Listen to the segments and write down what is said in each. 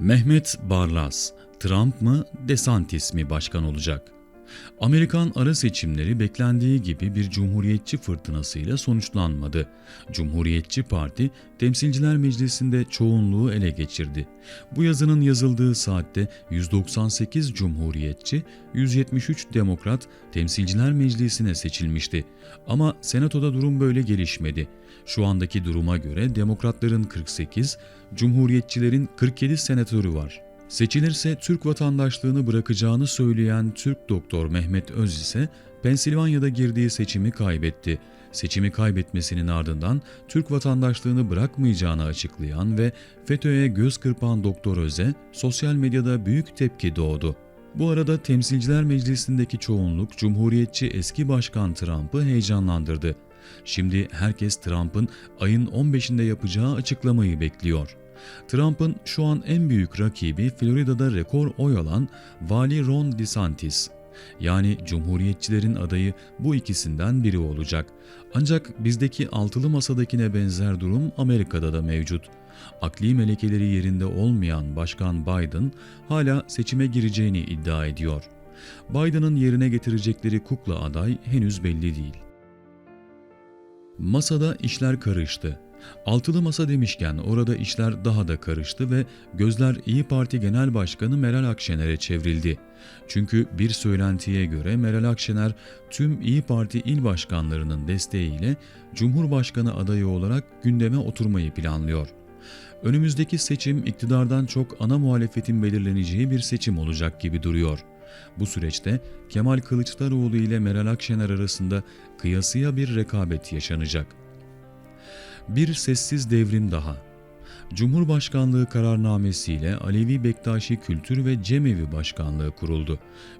Mehmet Barlas, Trump mı, DeSantis mi başkan olacak? Amerikan ara seçimleri beklendiği gibi bir cumhuriyetçi fırtınasıyla sonuçlanmadı. Cumhuriyetçi Parti, Temsilciler Meclisi'nde çoğunluğu ele geçirdi. Bu yazının yazıldığı saatte 198 cumhuriyetçi, 173 demokrat Temsilciler Meclisi'ne seçilmişti. Ama Senato'da durum böyle gelişmedi. Şu andaki duruma göre demokratların 48, cumhuriyetçilerin 47 senatörü var. Seçilirse Türk vatandaşlığını bırakacağını söyleyen Türk doktor Mehmet Öz ise Pensilvanya'da girdiği seçimi kaybetti. Seçimi kaybetmesinin ardından Türk vatandaşlığını bırakmayacağını açıklayan ve FETÖ'ye göz kırpan Doktor Öz'e sosyal medyada büyük tepki doğdu. Bu arada Temsilciler Meclisi'ndeki çoğunluk Cumhuriyetçi eski başkan Trump'ı heyecanlandırdı. Şimdi herkes Trump'ın ayın 15'inde yapacağı açıklamayı bekliyor. Trump'ın şu an en büyük rakibi Florida'da rekor oy alan Vali Ron DeSantis. Yani Cumhuriyetçilerin adayı bu ikisinden biri olacak. Ancak bizdeki altılı masadakine benzer durum Amerika'da da mevcut. Akli melekeleri yerinde olmayan Başkan Biden hala seçime gireceğini iddia ediyor. Biden'ın yerine getirecekleri kukla aday henüz belli değil. Masada işler karıştı. Altılı masa demişken orada işler daha da karıştı ve gözler İyi Parti Genel Başkanı Meral Akşener'e çevrildi. Çünkü bir söylentiye göre Meral Akşener tüm İyi Parti il başkanlarının desteğiyle Cumhurbaşkanı adayı olarak gündeme oturmayı planlıyor. Önümüzdeki seçim iktidardan çok ana muhalefetin belirleneceği bir seçim olacak gibi duruyor. Bu süreçte Kemal Kılıçdaroğlu ile Meral Akşener arasında kıyasıya bir rekabet yaşanacak. Bir sessiz devrim daha. Cumhurbaşkanlığı kararnamesiyle Alevi Bektaşi Kültür ve Cemevi Başkanlığı kuruldu.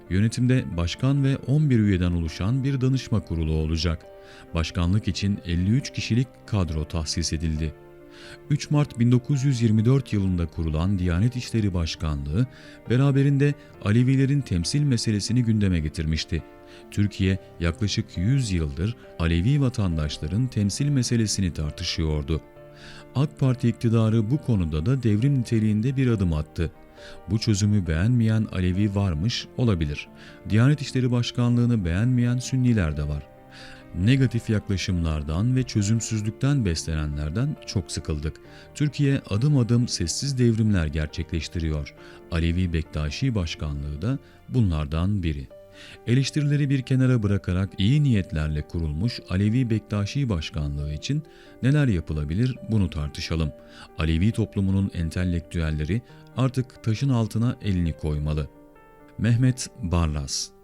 Yönetimde başkan ve 11 üyeden oluşan bir danışma kurulu olacak. Başkanlık için 53 kişilik kadro tahsis edildi. 3 Mart 1924 yılında kurulan Diyanet İşleri Başkanlığı beraberinde Alevilerin temsil meselesini gündeme getirmişti. Türkiye yaklaşık 100 yıldır Alevi vatandaşların temsil meselesini tartışıyordu. AK Parti iktidarı bu konuda da devrim niteliğinde bir adım attı. Bu çözümü beğenmeyen Alevi varmış olabilir. Diyanet İşleri Başkanlığı'nı beğenmeyen Sünniler de var. Negatif yaklaşımlardan ve çözümsüzlükten beslenenlerden çok sıkıldık. Türkiye adım adım sessiz devrimler gerçekleştiriyor. Alevi Bektaşi Başkanlığı da bunlardan biri. Eleştirileri bir kenara bırakarak iyi niyetlerle kurulmuş Alevi Bektaşi Başkanlığı için neler yapılabilir bunu tartışalım. Alevi toplumunun entelektüelleri artık taşın altına elini koymalı. Mehmet Barlas